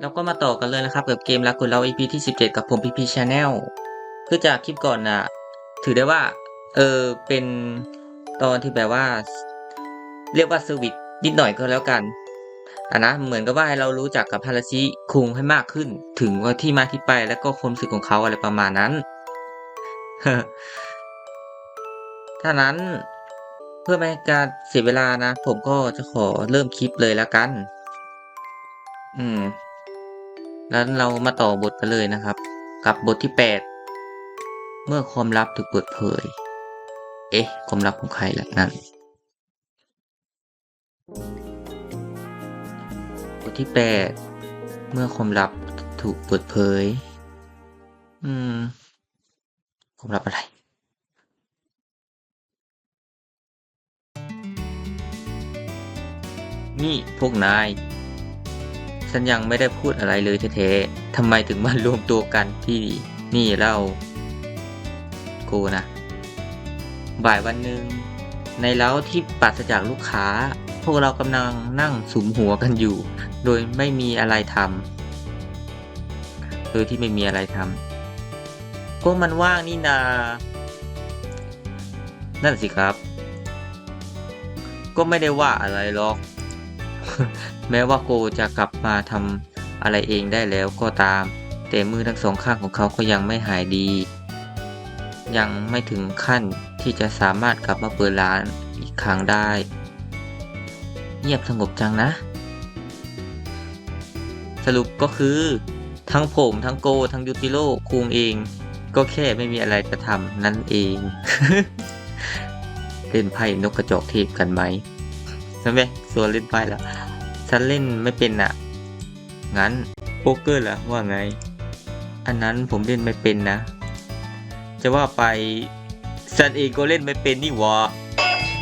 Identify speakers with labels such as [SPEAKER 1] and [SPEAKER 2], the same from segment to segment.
[SPEAKER 1] เราก็มาต่อกันเลยนะครับกับเกมรักคุณเรา EP ที่ 17 กับผมพีพีชาแนลคือจากคลิปก่อนน่ะถือได้ว่า เออเป็นตอนที่แบบว่า เรียกว่าเซอร์วิสนิดหน่อยก็แล้วกันอะนะเหมือนกับว่าให้เรารู้จักกับฮาราชิคุงให้มากขึ้น ถึงว่าที่มาที่ไปและก็ความรู้สึกของเขาอะไรประมาณนั้นถ้านั้นเพื่อไม่ให้การเสียเวลานะ ผมก็จะขอเริ่มคลิปเลยแล้วกัน อืม แล้วเรามาต่อบทกันเลยนะครับ กับบทที่ 8 เมื่อความลับถูกเปิดเผย เอ๊ะ ความลับของใครล่ะนั่นบทที่ 8 เมื่อความลับถูกเปิดเผย อืม ความลับอะไรนี่พวกนาย ฉันยังไม่ได้พูดอะไรเลยแท้ๆทำไมถึงมารวมตัวกันที่นี่เล่า กูนะ บ่ายวันหนึ่งในเล้าที่ปราศจากลูกค้า พวกเรากำลังนั่งสุมหัวกันอยู่ โดยไม่มีอะไรทำโดยที่ไม่มีอะไรทำก็มันว่างนี่นา นั่นสิครับ ก็ไม่ได้ว่าอะไรหรอก แม้ว่าโกจะกลับมาทำอะไรเองได้แล้วก็ตาม แต่มือทั้งสองข้างของเขาก็ยังไม่หายดี ยังไม่ถึงขั้นที่จะสามารถกลับมาเปิดร้านอีกครั้งได้ เงียบสงบจังนะ สรุปก็คือทั้งผมทั้งโกทั้งยูติโร่คุงเอง ก็แค่ไม่มีอะไรจะทำนั่นเองเล่นไพ่นกกระจอกเทพกันไหมใช่ไหมส่วนเล่นไพ่แล้ว ฉันเล่นไม่เป็นอะงั้นโป๊กเกอร์ล่ะว่าไง อันนั้นผมเล่นไม่เป็นนะ จะว่าไปฉันเองก็เล่นไม่เป็นนี่หวะ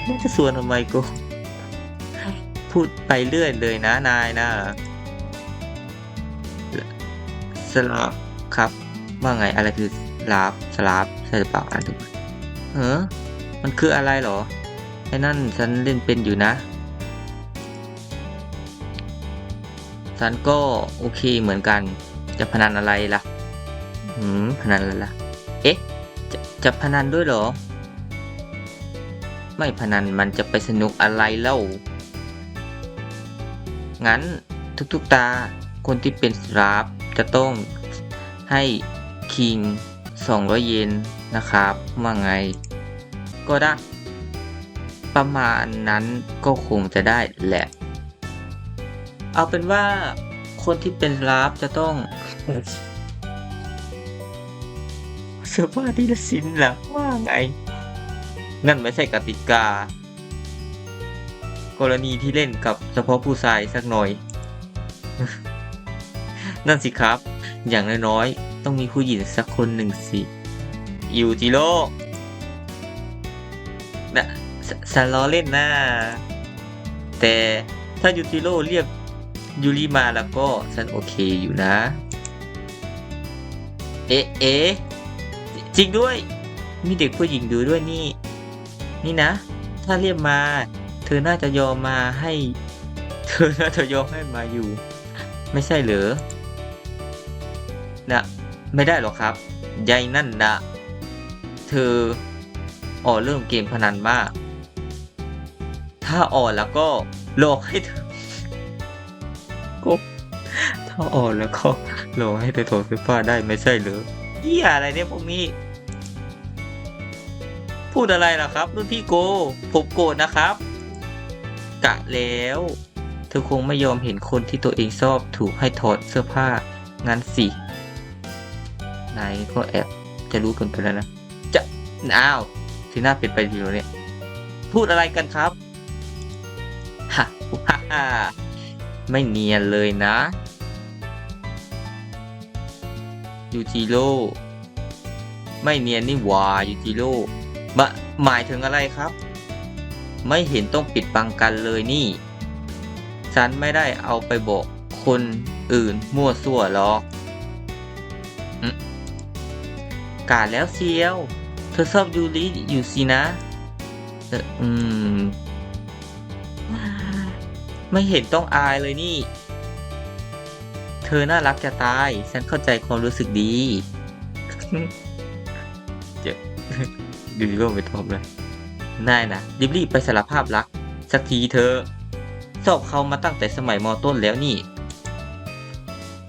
[SPEAKER 1] มันจะส่วนทำไมกูพูดไปเรื่อยเลยนะนายนะสลาฟครับ ว่าไงอะไรคือลาฟสลาฟใช่หรือเปล่าอ่านถูกเออมันคืออะไรเหรอไอ้นั่นฉันเล่นเป็นอยู่นะ ฉันก็โอเคเหมือนกัน จะพนันอะไรล่ะ หืม พนันอะไรล่ะ เอ๊ะ จะจะพนันด้วยเหรอ ไม่พนันมันจะไปสนุกอะไรเล่า งั้นทุกๆตา คนที่เป็นสราฟจะต้องให้คิง 200 เยนนะครับว่าไง ก็ได้ ประมาณนั้นก็คงจะได้แหละ เอาเป็นว่าคนที่เป็นราฟจะต้องเสื้อผ้าที่ละสินล่ะว่าไง นั่นไม่ใช่กติกา กรณีที่เล่นกับเฉพาะผู้ชายสักหน่อย นั่นสิครับ อย่างน้อยๆต้องมีผู้หญิงสักคนหนึ่งสิยูจิโร่นะฉฉันล้อเล่นนะแต่ถ้ายูจิโร่เรียก ยูริมาแล้วก็ฉันโอเคอยู่นะ เอ๊ะเอ๊ะจริงด้วย มีเด็กผู้หญิงดูด้วยนี่ นี่นะ ถ้าเรียกมา เธอน่าจะยอมมาให้ เธอน่าจะยอมให้มาอยู่ ไม่ใช่เหรอนะไม่ได้หรอกครับยายนั่นนะเธออ่อเริ่มเกมพนันมาก ถ้าอ่อนแล้วก็รอให้เธอ ถ้าอ่อนแล้วก็รอให้เธอถอดเสื้อผ้าได้ไม่ใช่หรือเหี้ยอะไรเนี่ยพวกนี้ พูดอะไรล่ะครับ รุ่นพี่โก ผมโกรธนะครับ กะแล้ว เธอคงไม่ยอมเห็นคนที่ตัวเองชอบถูกให้ถอดเสื้อผ้า งั้นสินายก็แอบจะรู้กันไปแล้วนะ จะอ้าวทีหน้าเป็นไปทีแล้วเนี่ย พูดอะไรกันครับฮะฮ่าฮ่าไม่เนียนเลยนะ ยูจิโร่ไม่เนียนนี่หวายูจิโร่มาหมายถึงอะไรครับ ไม่เห็นต้องปิดบังกันเลยนี่ ฉันไม่ได้เอาไปบอกคนอื่นมั่วซั่วหรอกกาดแล้วเซียว เธอชอบยูริอยู่สินะเอออืม ไม่เห็นต้องอายเลยนี่ ธอน่ารักจะตาย ฉันเข้าใจความรู้สึกดี เจ็บดูดิโลไปทบเลยนายนะรีบๆไปสารภาพรัก สักทีเธอะสอบเขามาตั้งแต่สมัยมอต้นแล้วนี่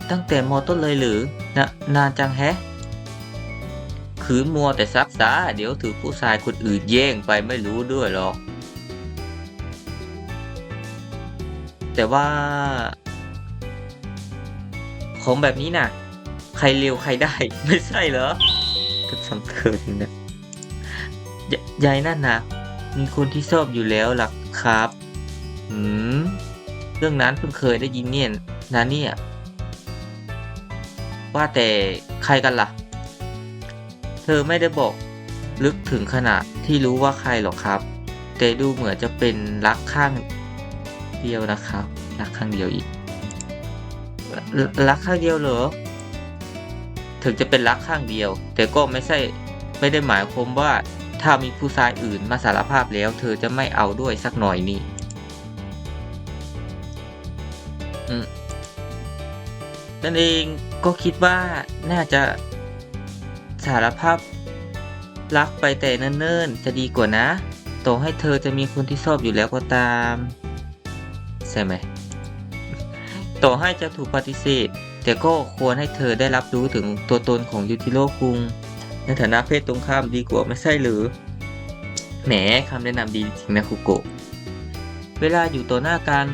[SPEAKER 1] ตั้งแต่มอต้นเลยหรือนะนานจังแฮะขืนมัวแต่ซักษาเดี๋ยวถือผู้ชายคนอื่นแย่งไปไม่รู้ด้วยหรอก แต่ว่า ของแบบนี้น่ะ ใครเร็วใครได้ ไม่ใช่เหรอก็สำเคินนะยยายนั่นนะมีคนที่ชอบอยู่แล้วล่ะครับหืมเรื่องนั้นเพิ่งเคยได้ยินเนี่ยนะเนี่ยว่าแต่ใครกันล่ะ เธอไม่ได้บอกลึกถึงขนาดที่รู้ว่าใครหรอกครับ แต่ดูเหมือนจะเป็นรักข้างเดียวนะครับ รักข้างเดียวอีก รักข้างเดียวเหรอ ถึงจะเป็นรักข้างเดียว แต่ก็ไม่ใช่ไม่ได้หมายความว่า ถ้ามีผู้ชายอื่นมาสารภาพแล้ว เธอจะไม่เอาด้วยสักหน่อยนี่นั่นเองก็คิดว่าน่าจะสารภาพรักไปแต่เนิ่นๆ จะดีกว่านะต่อให้เธอจะมีคนที่ชอบอยู่แล้วก็ตาม ใช่ไหม ต่อให้จะถูกปฏิเสธ แต่ก็ควรให้เธอได้รับรู้ถึงตัวตนของยูทิโร่คุง ในฐานะเพศตรงข้ามดีกว่าไม่ใช่หรือ แหมคำแนะนำดีจริงนะคุโกะ เวลาอยู่ต่อหน้ากัน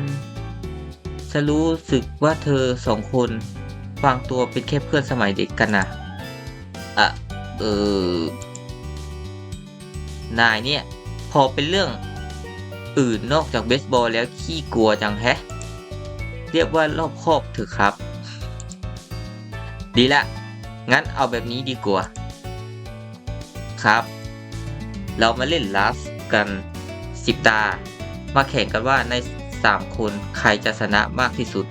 [SPEAKER 1] จะรู้สึกว่าเธอสองคนวางตัวเป็นแค่เพื่อนสมัยเด็กกันนะอะเออนายเนี่ย พอเป็นเรื่องอื่นนอกจากเบสบอลแล้วขี้กลัวจังแฮะ เรียกว่ารอบคอบเถอะครับ ดีละ งั้นเอาแบบนี้ดีกว่า ครับ เรามาเล่นลัสกันสิบตา มาแข่งกันว่าในสามคนใครจะชนะมากที่สุด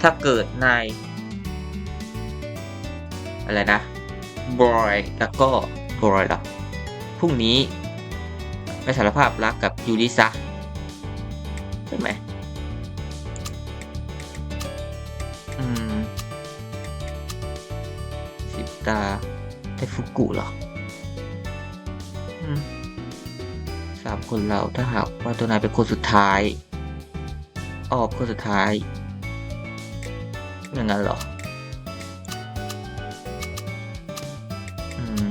[SPEAKER 1] ถ้าเกิดนายอะไรนะบอยแล้วก็บอยล่ะพรุ่งนี้ไปสารภาพรักกับยูริซะใช่ไหม อืมสิบตาไทฟุกุเหรอสามคนเราถ้าหากว่าตัวนายเป็นคนสุดท้าย ออบคนสุดท้าย อย่างนั้นเหรออืม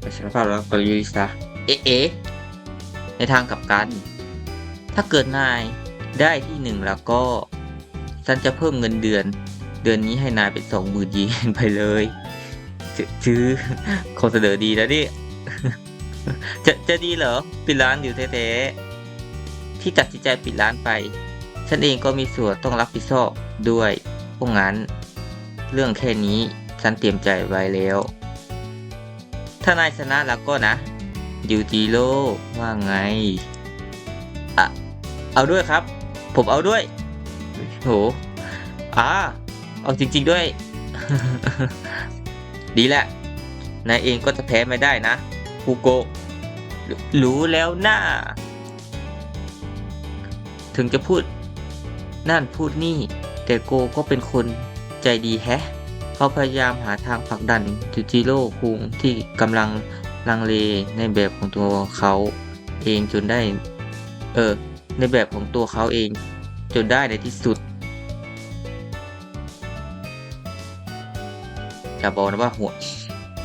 [SPEAKER 1] ไปสารภาพแล้วกับยูริซะเอ๊ะเอ๊ะในทางกลับกัน ถ้าเกิดนายได้ที่หนึ่งแล้วก็ ฉันจะเพิ่มเงินเดือน เดือนนี้ให้นายเป็นสองหมื่นเยนไปเลยจืจื้อคนเสนอดีนะนี่จะจะดีเหรอ ปิดร้านอยู่แท้ๆที่ตัดสินใจปิดร้านไป ฉันเองก็มีส่วนต้องรับผิดชอบด้วยเพราะงั้น เรื่องแค่นี้ฉันเตรียมใจไว้แล้ว ถ้านายชนะแล้วก็นะยูจิโร่ว่าไง อะ เอาด้วยครับ ผมเอาด้วย โหอ่าเอาจริง ๆด้วย ดีแหละ นายเองก็จะแพ้ไม่ได้นะฟูโกรรู้แล้วนะถึงจะพูด นั่นพูดนี่ แต่โกก็เป็นคนใจดีแฮะ เขาพยายามหาทางผลักดันจูจิโร่คุงที่กำลังลังเลในแบบของตัวเขาเองจนได้ เออ ในแบบของตัวเขาเอง จนได้ในที่สุด อย่าบอกนะว่าหัว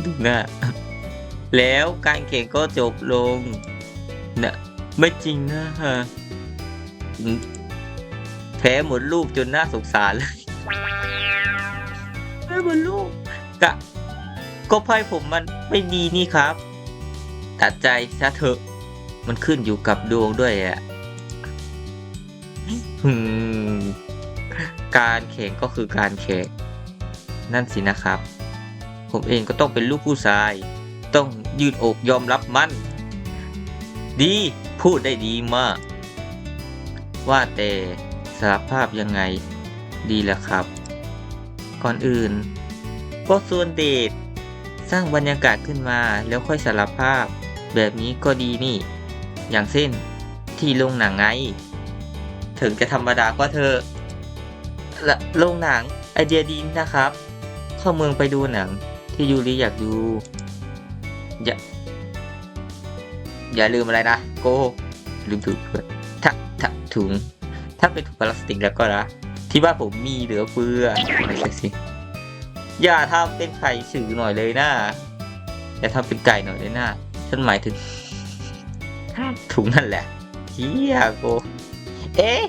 [SPEAKER 1] ดูหน้า แล้วการแข่งก็จบลงนะไม่จริงนะฮะแพ้หมดลูกจนน่าสงสารเลยแพ้หมดลูกกะก็ไพ่ผมมันไม่ดีนี่ครับ ตัดใจซะเถอะ มันขึ้นอยู่กับดวงด้วยอะการแข่งก็คือการแข่งนั่นสินะครับ ผมเองก็ต้องเป็นลูกผู้ชาย ต้องยืดอกยอมรับมัน ดีพูดได้ดีมาก ว่าแต่สารภาพยังไงดีแหละครับ ก่อนอื่นก็ส่วนเดทสร้างบรรยากาศขึ้นมาแล้วค่อยสารภาพ แบบนี้ก็ดีนี่ อย่างเช่นที่ลงหนังไง ถึงจะธรรมดาก็เธอและโรงหนังไอเดียดีนะครับ เข้าเมืองไปดูหนัง ที่ยูริอยากดู อย่า อย่าลืมอะไรนะ โก ลืมถุงด้วยถ้าถ้าถุง ถ้าเป็นถุงพลาสติกแล้วก็นะ ที่บ้านผมมีเหลือเฟือไม่ใช่สิอย่าทำเป็นไข่สื่อหน่อยเลยนะอย่าทำเป็นไก่หน่อยเลยนะฉันหมายถึงถุงนั่นแหละเฮียโก เอ๊ะ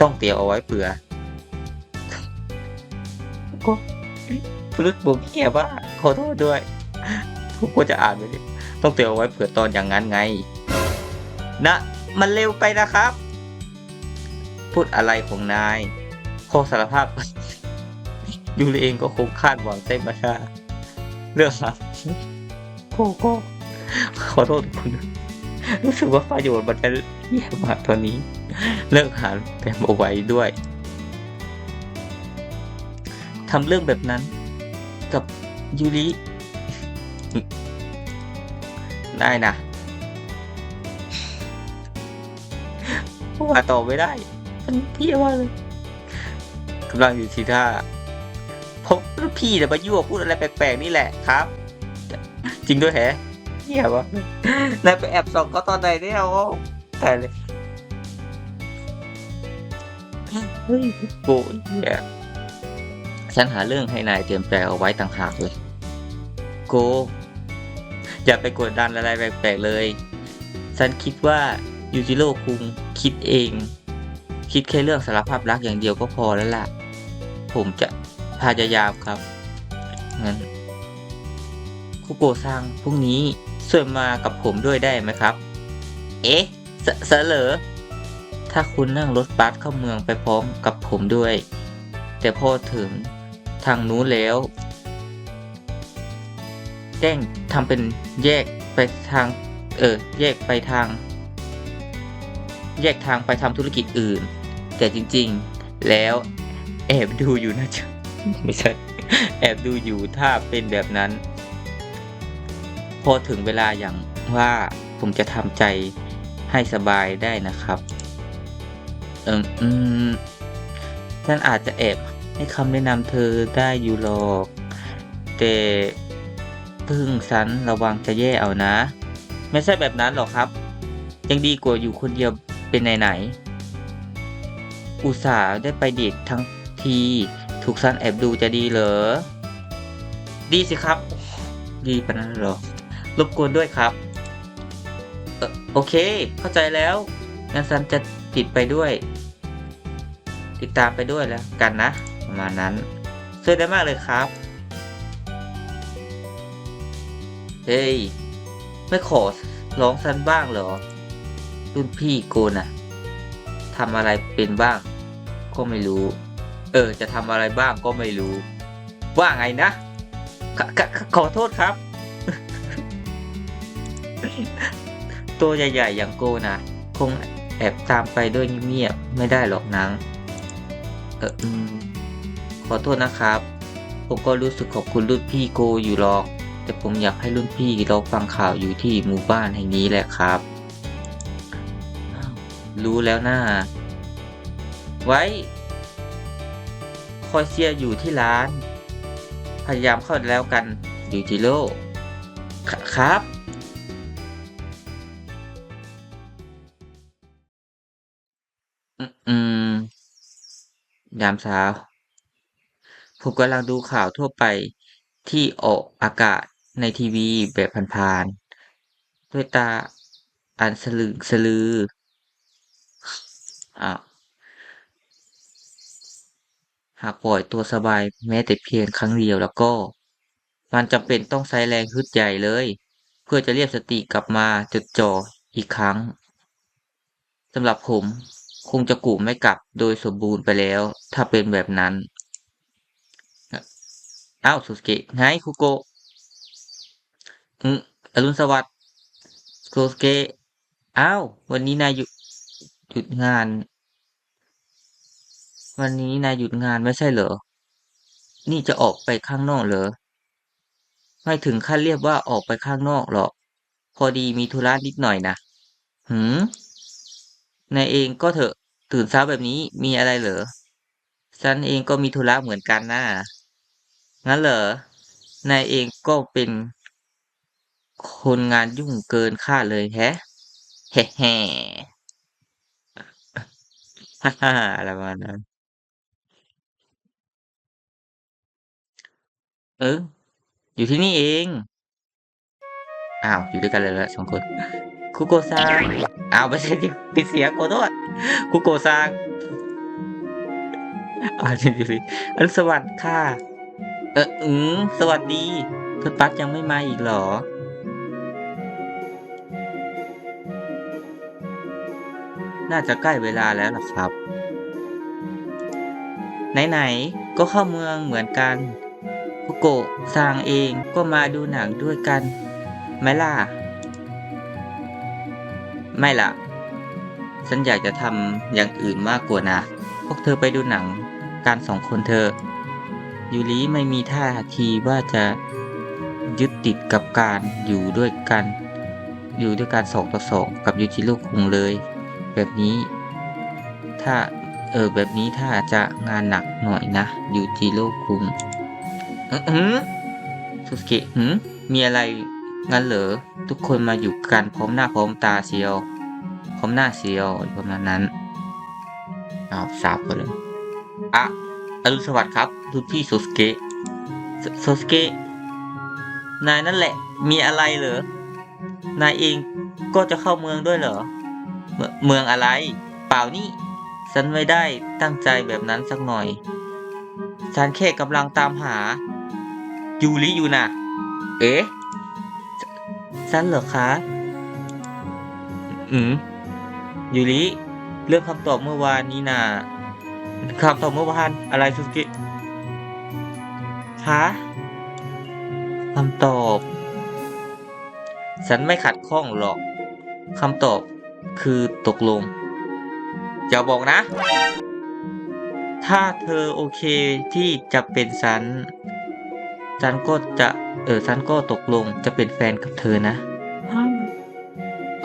[SPEAKER 1] ต้องเตรียมเอาไว้เผื่อก็พ ลึกผมเกียว่าขอโทษด้วยผมก็จะอ่านไปดิต้องเตรียมเอาไว้เผื่อตอนอย่างนั้นไง นะ มันเร็วไปนะครับ พูดอะไรของนายขอสารภาพยูริเองก็คงคาดหวังใช่ไหมคะเรื่องครับโกโก้ขอโทษคุณ รู้สึกว่าประโยชน์มันจะเยี่ยมมากตอนนี้ เลิกหาแต้มเอาไว้ด้วยทำเรื่องแบบนั้น กับยูริ ได้นะว่าต่อไม่ได้ มันเที่ยว่าเลยกำลังอยู่ที่ท่าพบพี่แต่มายั่วพูดอะไรแปลกๆนี่แหละครับ จริงด้วยแฮะเที่ยวะนายไปแอบส่องเขาตอนไหนเนี่ยโอ้ตายเลยเฮ้ยโกรธเนี่ย ฉันหาเรื่องให้นายเตรียมใจเอาไว้ต่างหากเลย โก อย่าไปกดดันอะไรแปลกๆเลย ฉันคิดว่ายูจิโร่คุงคิดเอง คิดแค่เรื่องสารภาพรักอย่างเดียวก็พอแล้วล่ะ ผมจะพยายามครับ งั้นคุโกซังพรุ่งนี้ช่วยมากับผมด้วยได้ไหมครับ เอ๊ะเสเสเหรอถ้าคุณนั่งรถบัสเข้าเมืองไปพร้อมกับผมด้วย แต่พอถึง ทางนู้นแล้ว แจ้งทำเป็นแยกไปทาง เออ แยกไปทาง แยกทางไปทำธุรกิจอื่น แต่จริง ๆ แล้วแอบดูอยู่นะจ๊ะไม่ใช่ แอบดูอยู่ถ้าเป็นแบบนั้น พอถึงเวลาอย่างว่าผมจะทำใจให้สบายได้นะครับ เอมอืมท่านอาจจะแอบ ให้คำแนะนำเธอได้อยู่หรอก แต่พึ่งสันระวังจะแย่เอานะ ไม่ใช่แบบนั้นหรอกครับ ยังดีกว่าอยู่คนเดียวเป็นไหนๆอุตส่าห์ได้ไปเดททั้งทีถูกซันแอบดูจะดีเหรอ ดีสิครับ ดีปะนั้นหรอ รบกวนด้วยครับ โอเค เข้าใจแล้วงั้นซันจะติดไปด้วย ติดตามไปด้วยแล้วกันนะ ประมาณนั้นช่วยได้มากเลยครับ เฮ้ย ไม่ขอร้องซันบ้างเหรอ รุ่นพี่โกนอะทำอะไรเป็นบ้าง ก็ไม่รู้ เออ จะทำอะไรบ้างก็ไม่รู้ ว่าไงนะขขขอโทษครับ ตัวใหญ่ๆอย่างโกนะ คงแอบตามไปด้วยเงียบๆไม่ได้หรอกนางเออ ขอโทษนะครับ ผมก็รู้สึกขอบคุณรุ่นพี่โกอยู่หรอก แต่ผมอยากให้รุ่นพี่เราฟังข่าวอยู่ที่หมู่บ้านแห่งนี้แหละครับ รู้แล้วนะไว้ คอยเชียร์อยู่ที่ร้าน พยายามเข้าแล้วกันยูจิโร่คครับอืมยามเช้า ผมกำลังดูข่าวทั่วไปที่ออกอากาศในทีวีแบบผ่านๆ ด้วยตาอันสลึงสลืออ้าวหากปล่อยตัวสบายแม้แต่เพียงครั้งเดียวแล้วก็ มันจำเป็นต้องใช้แรงฮึดใหญ่เลย เพื่อจะเรียกสติกลับมาจดจ่ออีกครั้งสำหรับผมคงจะกูไม่กลับโดยสมบูรณ์ไปแล้ว ถ้าเป็นแบบนั้น อ้าวสุสเกะไงคุโกะอืมอรุณสวัสดิ์สุสเกะอ้าววันนี้นายหยุดหยุดงาน วันนี้นายหยุดงานไม่ใช่เหรอ นี่จะออกไปข้างนอกเหรอ ไม่ถึงขั้นเรียกว่าออกไปข้างนอกหรอก พอดีมีธุระนิดหน่อยนะหืมนายเองก็เถอะตื่นเช้าแบบนี้มีอะไรเหรอฉันเองก็มีธุระเหมือนกันนะ งั้นเหรอนายเองก็เป็นคนงานยุ่งเกินคาดเลยแฮะแฮ่แฮ่ฮ่าฮ่าอะไรประมาณนั้นเออ อยู่ที่นี่เอง อ้าว อยู่ด้วยกันเลยละสองคน คุโกซังอ้าวไม่ใช่ดิปิดเสียงขอโทษคุโกซังอ่าจริงจริงๆอันสวัสดีค่ะ เอออืมสวัสดีเธอปัดยังไม่มาอีกเหรอ น่าจะใกล้เวลาแล้วล่ะครับ ไหนๆ ก็เข้าเมืองเหมือนกันคุโกะซางเองก็มาดูหนังด้วยกันไหมล่ะ ไม่ล่ะ ฉันอยากจะทำอย่างอื่นมากกว่านะ พวกเธอไปดูหนังการสองคนเธอ ยูริไม่มีท่าทีว่าจะยึดติดกับการอยู่ด้วยกัน อยู่ด้วยการสองต่อสองกับยูจิโร่คงเลย แบบนี้ ถ้าเออแบบนี้ถ้าจะงานหนักหน่อยนะยูจิโร่คุงอือสุสเกะหืมมีอะไรงั้นเหรอทุกคนมาอยู่กันพร้อมหน้าพร้อมตาเชียว พร้อมหน้าเชียวประมาณนั้นอ้าวสาบไปเลย อะ อรุณสวัสดิ์ครับรุ่นพี่โซสเกะโซสเกะนายนั่นแหละ มีอะไรเหรอ นายเองก็จะเข้าเมืองด้วยเหรอ เมืองอะไร เปล่านี่ ฉันไม่ได้ตั้งใจแบบนั้นสักหน่อย ฉันแค่กำลังตามหา ยูริอยู่นะเอ๊ะฉันเหรอคะ อืมยูริเรื่องคำตอบเมื่อวานนี้น่ะ คำตอบเมื่อวานอะไรสุสกิคะคำตอบ ฉันไม่ขัดข้องหรอกคำตอบคือตกลง อย่าบอกนะ ถ้าเธอโอเคที่จะเป็นฉัน ฉันก็จะเออฉันก็ตกลงจะเป็นแฟนกับเธอนะ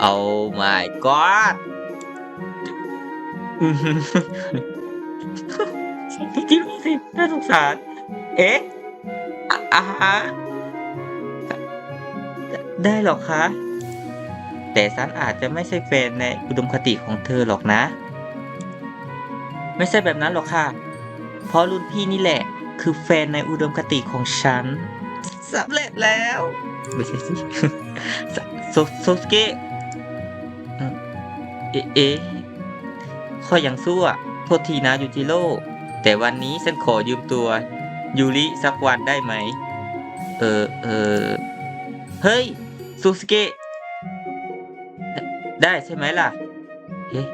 [SPEAKER 1] เอา my god อืม จริงสิน่าสงสาร เอ๊ะอะอ่าฮะได้หรอคะ แต่ฉันอาจจะไม่ใช่แฟนในอุดมคติของเธอหรอกนะ ไม่ใช่แบบนั้นหรอกค่ะ เพราะรุ่นพี่นี่แหละ คือแฟนในอุดมคติของฉันสำเร็จแล้วไม่ใช่สิโซโซสเกะเอะเอ๊ะข้อยังสู้อะโทษทีนะยูจิโร่ แต่วันนี้ฉันขอยืมตัวยูริสักวันได้ไหม เออเออเฮ้ยซูสเกะไดได้ใช่ไหมล่ะเอ๊ะ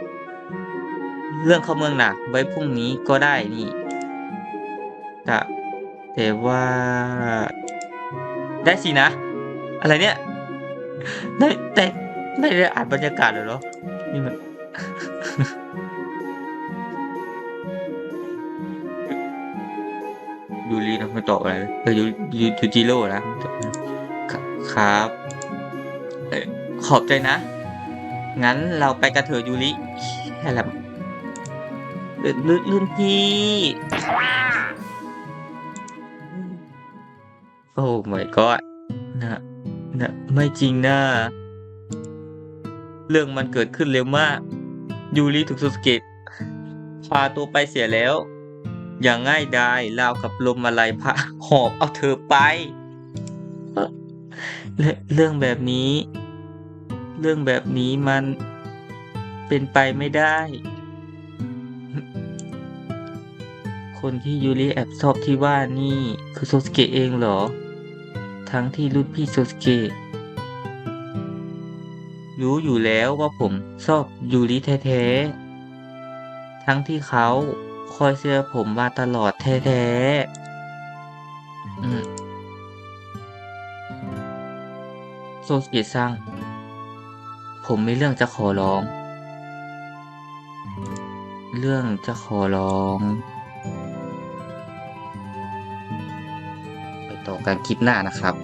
[SPEAKER 1] เรื่องเข้าเมืองหน่ะไว้พรุ่งนี้ก็ได้นี่แต่แต่ว่า ได้สินะ อะไรเนี่ยได้แต่ไม่ได้อ่านบรรยากาศเลยเหรอนี่มัน ไม่ตอบอะไรเลยเออยูยูยูจิโร่นะครับครับเอ่อขอบใจนะ งั้นเราไปกันเถอะยูริแค่ละลื่นลื่นลื่นพี่โอ้ my god นะนะไม่จริงนะ เรื่องมันเกิดขึ้นเร็วมาก ยูริถูกสุสเกตพาตัวไปเสียแล้ว อย่างง่ายดายราวกับลมอะไรพะหอบเอาเธอไปเรื่องเรื่องแบบนี้ เรื่องแบบนี้มันเป็นไปไม่ได้ คนที่ยูริแอบชอบที่ว่านี่คือโซสเกะเองเหรอ ทั้งที่รุ่นพี่โซสเกะรู้อยู่แล้วว่าผมชอบยูริแท้ๆ ทั้งที่เขา คอยเชื่อผมมาตลอดแท้ๆอืมโซสกะซัง ผมมีเรื่องจะขอร้อง เรื่องจะขอร้อง ไปต่อกันคลิปหน้านะครับ